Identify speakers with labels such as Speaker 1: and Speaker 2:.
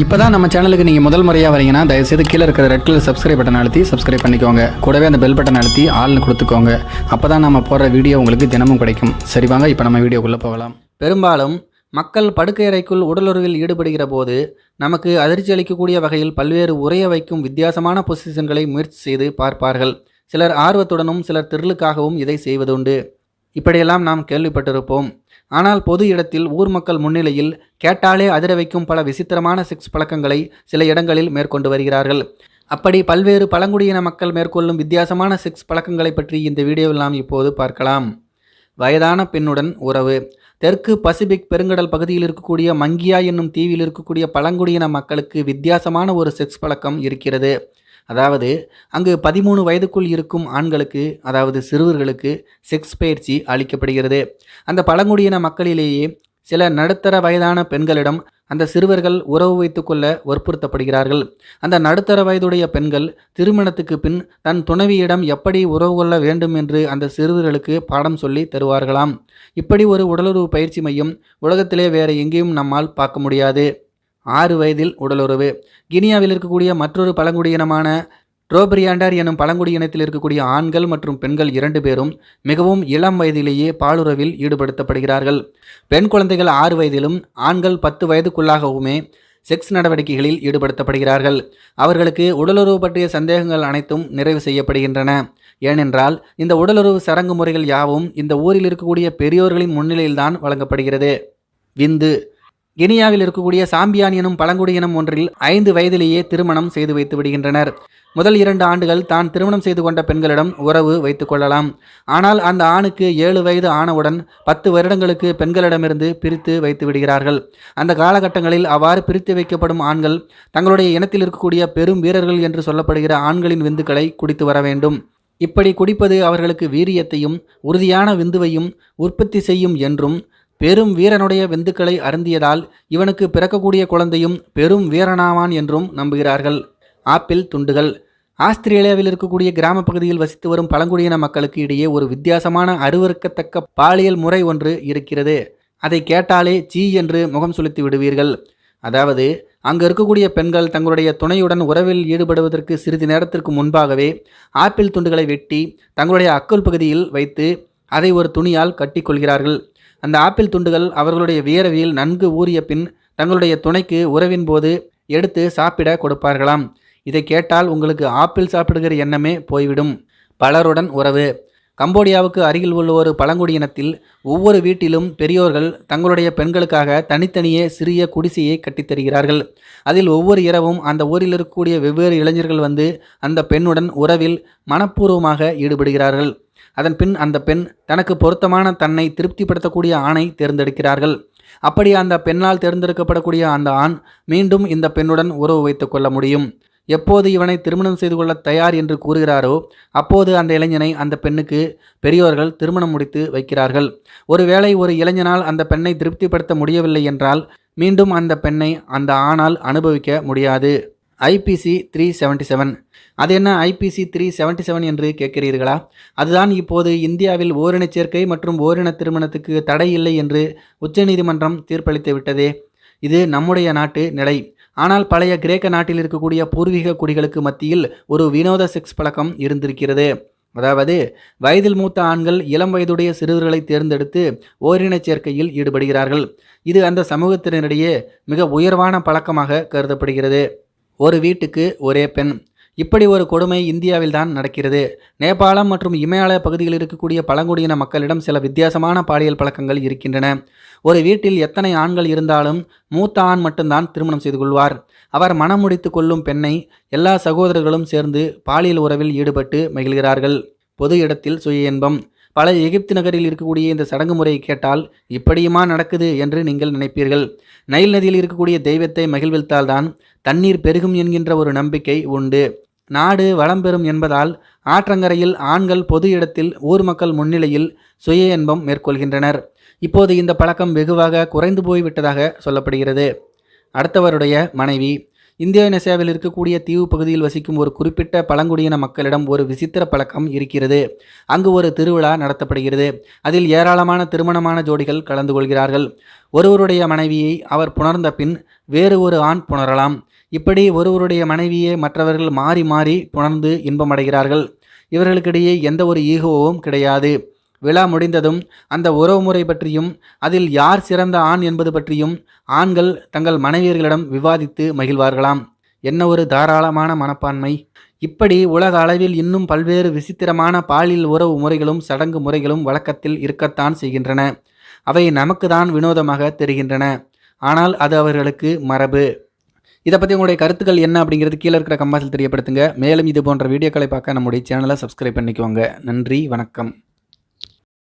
Speaker 1: இப்போ தான் நம்ம சேனலுக்கு நீங்கள் முதல் முறையாக வரீங்கன்னா தயவுசெய்து கீழே இருக்கிற ரெட் கலர் சப்ஸ்கிரைப் பட்டன் அழுத்தி சப்ஸ்கிரைப் பண்ணிக்கோங்க. கூடவே அந்த பெல் பட்டன் அழுத்தி ஆள்னு கொடுத்துக்கோங்க. அப்போ தான் நம்ம போடுற வீடியோ உங்களுக்கு தினமும் கிடைக்கும். சரி வாங்க இப்போ நம்ம வீடியோக்குள்ளே போகலாம். பெரும்பாலும் மக்கள் படுக்கையறைக்குள் உடலுறவில் ஈடுபடுகிற போது நமக்கு அதிர்ச்சி அளிக்கக்கூடிய வகையில் பல்வேறு உரைய வைக்கும் வித்தியாசமான பொசிஷன்களை முயற்சி செய்து பார்ப்பார்கள். சிலர் ஆர்வத்துடனும் சிலர் திரளுக்காகவும் இதை செய்வதுண்டு. இப்படியெல்லாம் நாம் கேள்விப்பட்டிருப்போம். ஆனால் பொது இடத்தில் ஊர் மக்கள் முன்னிலையில் கேட்டாலே அதிர வைக்கும் பல விசித்திரமான செக்ஸ் பழக்கங்களை சில இடங்களில் மேற்கொண்டு வருகிறார்கள். அப்படி பல்வேறு பழங்குடியின மக்கள் மேற்கொள்ளும் வித்தியாசமான செக்ஸ் பழக்கங்களை பற்றி இந்த வீடியோவில் நாம் இப்போது பார்க்கலாம். வயதான பெண்ணுடன் உறவு. தெற்கு பசிபிக் பெருங்கடல் பகுதியில் இருக்கக்கூடிய மங்கியா என்னும் தீவில் இருக்கக்கூடிய பழங்குடியின மக்களுக்கு வித்தியாசமான ஒரு செக்ஸ் பழக்கம் இருக்கிறது. அதாவது அங்கு பதிமூணு வயதுக்குள் இருக்கும் ஆண்களுக்கு அதாவது சிறுவர்களுக்கு செக்ஸ் பயிற்சி அளிக்கப்படுகிறது. அந்த பழங்குடியின மக்களிலேயே சில நடுத்தர வயதான பெண்களிடம் அந்த சிறுவர்கள் உறவு வைத்துக்கொள்ள வற்புறுத்தப்படுகிறார்கள். அந்த நடுத்தர வயதுடைய பெண்கள் திருமணத்துக்கு பின் தன் துணைவியிடம் எப்படி உறவு கொள்ள வேண்டும் என்று அந்த சிறுவர்களுக்கு பாடம் சொல்லி தருவார்களாம். இப்படி ஒரு உடலுறவு பயிற்சி மையம் உலகத்திலே வேறு எங்கேயும் நம்மால் பார்க்க முடியாது. ஆறு வயதில் உடலுறவு. கினியாவில் இருக்கக்கூடிய மற்றொரு பழங்குடியினமான ட்ரோபிரியாண்டர் எனும் பழங்குடியினத்தில் இருக்கக்கூடிய ஆண்கள் மற்றும் பெண்கள் இரண்டு பேரும் மிகவும் இளம் வயதிலேயே பாலுறவில் ஈடுபடுத்தப்படுகிறார்கள். பெண் குழந்தைகள் ஆறு வயதிலும் ஆண்கள் பத்து வயதுக்குள்ளாகவுமே செக்ஸ் நடவடிக்கைகளில் ஈடுபடுத்தப்படுகிறார்கள். அவர்களுக்கு உடலுறவு பற்றிய சந்தேகங்கள் அனைத்தும் நிறைவு செய்யப்படுகின்றன. ஏனென்றால் இந்த உடலுறவு சடங்கு முறைகள் யாவும் இந்த ஊரில் இருக்கக்கூடிய பெரியோர்களின் முன்னிலையில்தான் வழங்கப்படுகிறது. விந்து கினியாவில் இருக்கக்கூடிய சாம்பியான் எனும் பழங்குடியினம் ஒன்றில் ஐந்து வயதிலேயே திருமணம் செய்து வைத்து விடுகின்றனர். முதல் இரண்டு ஆண்டுகள் தான் திருமணம் செய்து கொண்ட பெண்களிடம் உறவு வைத்து கொள்ளலாம். ஆனால் அந்த ஆணுக்கு ஏழு வயது ஆனவுடன் பத்து வருடங்களுக்கு பெண்களிடமிருந்து பிரித்து வைத்து விடுகிறார்கள். அந்த காலகட்டங்களில் அவ்வாறு பிரித்து வைக்கப்படும் ஆண்கள் தங்களுடைய இனத்தில் இருக்கக்கூடிய பெரும் வீரர்கள் என்று சொல்லப்படுகிற ஆண்களின் விந்துக்களை குடித்து வர வேண்டும். இப்படி குடிப்பது அவர்களுக்கு வீரியத்தையும் உறுதியான விந்துவையும் உற்பத்தி செய்யும் என்றும் பெரும் வீரனுடைய விந்துக்களை அருந்தியதால் இவனுக்கு பிறக்கக்கூடிய குழந்தையும் பெரும் வீரனாவான் என்றும் நம்புகிறார்கள். ஆப்பிள் துண்டுகள். ஆஸ்திரேலியாவில் இருக்கக்கூடிய கிராம பகுதியில் வசித்து வரும் பழங்குடியின மக்களுக்கு இடையே ஒரு வித்தியாசமான அருவறுக்கத்தக்க பாலியல் முறை ஒன்று இருக்கிறது. அதை கேட்டாலே சீ என்று முகம் சுளித்து விடுவீர்கள். அதாவது அங்கு இருக்கக்கூடிய பெண்கள் தங்களுடைய துணையுடன் உறவில் ஈடுபடுவதற்கு சிறிது நேரத்திற்கு முன்பாகவே ஆப்பிள் துண்டுகளை வெட்டி தங்களுடைய அக்கல் பகுதியில் வைத்து அதை ஒரு துணியால் கட்டிக்கொள்கிறார்கள். அந்த ஆப்பிள் துண்டுகள் அவர்களுடைய வியரவியில் நன்கு ஊறிய பின் தங்களுடைய துணைக்கு உறவின் போது எடுத்து சாப்பிட கொடுப்பார்களாம். இதை கேட்டால் உங்களுக்கு ஆப்பிள் சாப்பிடுகிற எண்ணமே போய்விடும். பலருடன் உறவு. கம்போடியாவுக்கு அருகில் உள்ள ஒரு பழங்குடியினத்தில் ஒவ்வொரு வீட்டிலும் பெரியோர்கள் தங்களுடைய பெண்களுக்காக தனித்தனியே சிறிய குடிசையை கட்டித்தருகிறார்கள் அதில் ஒவ்வொரு இரவும் அந்த ஊரில் இருக்கக்கூடிய வெவ்வேறு இளைஞர்கள் வந்து அந்த பெண்ணுடன் உறவில் மனப்பூர்வமாக ஈடுபடுகிறார்கள். அதன் பின் அந்த பெண் தனக்கு பொருத்தமான தன்னை திருப்திப்படுத்தக்கூடிய ஆணை தேர்ந்தெடுக்கிறார்கள். அப்படி அந்த பெண்ணால் தேர்ந்தெடுக்கப்படக்கூடிய அந்த ஆண் மீண்டும் இந்த பெண்ணுடன் உறவு வைத்துக் கொள்ள முடியும். எப்போது இவனை திருமணம் செய்து கொள்ள தயார் என்று கூறுகிறாரோ அப்போது அந்த இளைஞனை அந்த பெண்ணுக்கு பெரியோர்கள் திருமணம் முடித்து வைக்கிறார்கள். ஒருவேளை ஒரு இளைஞனால் அந்த பெண்ணை திருப்திப்படுத்த முடியவில்லை என்றால் மீண்டும் அந்த பெண்ணை அந்த ஆணால் அனுபவிக்க முடியாது. ஐபிசி த்ரீ செவன்டி செவன் அது என்ன ஐபிசி த்ரீ செவன்டி செவன் என்று கேட்கிறீர்களா? அதுதான் இப்போது இந்தியாவில் ஓரினச் சேர்க்கை மற்றும் ஓரின திருமணத்துக்கு தடை இல்லை என்று உச்சநீதிமன்றம் தீர்ப்பளித்து விட்டதே. இது நம்முடைய நாட்டு நிலை. ஆனால் பழைய கிரேக்க நாட்டில் இருக்கக்கூடிய பூர்வீக குடிகளுக்கு மத்தியில் ஒரு வினோத செக்ஸ் பழக்கம் இருந்திருக்கிறது. அதாவது வயதில் மூத்த ஆண்கள் இளம் வயதுடைய சிறுவர்களை தேர்ந்தெடுத்து ஓரினச் சேர்க்கையில் ஈடுபடுகிறார்கள். இது அந்த சமூகத்தினரிடையே மிக உயர்வான பழக்கமாக கருதப்படுகிறது. ஒரு வீட்டுக்கு ஒரே பெண். இப்படி ஒரு கொடுமை இந்தியாவில் தான் நடக்கிறது. நேபாளம் மற்றும் இமயமலை பகுதியில் இருக்கக்கூடிய பழங்குடியின மக்களிடம் சில வித்தியாசமான பாலியல் பழக்கங்கள் இருக்கின்றன. ஒரு வீட்டில் எத்தனை ஆண்கள் இருந்தாலும் மூத்த ஆண் மட்டும்தான் திருமணம் செய்து கொள்வார். அவர் மனம் முடித்து கொள்ளும் பெண்ணை எல்லா சகோதரர்களும் சேர்ந்து பாலியல் உறவில் ஈடுபட்டு மகிழ்கிறார்கள். பொது இடத்தில் சுய இன்பம். பல எகிப்து நகரில் இருக்கக்கூடிய இந்த சடங்கு முறையை கேட்டால் இப்படியுமா நடக்குது என்று நீங்கள் நினைப்பீர்கள். நைல் நதியில் இருக்கக்கூடிய தெய்வத்தை மகிழ்வித்தால்தான் தண்ணீர் பெருகும் என்கின்ற ஒரு நம்பிக்கை உண்டு. நாடு வளம் பெறும் என்பதால் ஆற்றங்கரையில் ஆண்கள் பொது இடத்தில் ஊர் மக்கள் முன்னிலையில் சுய இன்பம் மேற்கொள்கின்றனர். இப்போது இந்த பழக்கம் வெகுவாக குறைந்து போய்விட்டதாக சொல்லப்படுகிறது. அடுத்தவருடைய மனைவி இந்தோனேசியாவில் இருக்கக்கூடிய தீவு பகுதியில் வசிக்கும் ஒரு குறிப்பிட்ட பழங்குடியின மக்களிடம் ஒரு விசித்திர பழக்கம் இருக்கிறது. அங்கு ஒரு திருவிழா நடத்தப்படுகிறது. அதில் ஏராளமான திருமணமான ஜோடிகள் கலந்து கொள்கிறார்கள். ஒருவருடைய மனைவியை அவர் புணர்ந்த பின் வேறு ஒரு ஆண் புணரலாம். இப்படி ஒருவருடைய மனைவியை மற்றவர்கள் மாறி மாறி புணர்ந்து இன்பமடைகிறார்கள். இவர்களுக்கிடையே எந்த ஒரு ஈகோவும் கிடையாது. விழா முடிந்ததும் அந்த உறவுமுறை பற்றியும் அதில் யார் சிறந்த ஆண் என்பது பற்றியும் ஆண்கள் தங்கள் மனைவியர்களிடம் விவாதித்து மகிழ்வார்களாம். என்ன ஒரு தாராளமான மனப்பான்மை. இப்படி உலக அளவில் இன்னும் பல்வேறு விசித்திரமான பாலியல் உறவு முறைகளும் சடங்கு முறைகளும் வழக்கத்தில் இருக்கத்தான் செய்கின்றன. அவை நமக்கு தான் வினோதமாக தெரிகின்றன. ஆனால் அது அவர்களுக்கு மரபு. இதை பற்றி உங்களுடைய கருத்துக்கள் என்ன அப்படிங்கிறது கீழே இருக்கிற கம்பாசில் தெரியப்படுத்துங்க. மேலும் இது போன்ற வீடியோக்களை பார்க்க நம்முடைய சேனலை சப்ஸ்கிரைப் பண்ணிக்கோங்க. நன்றி வணக்கம்.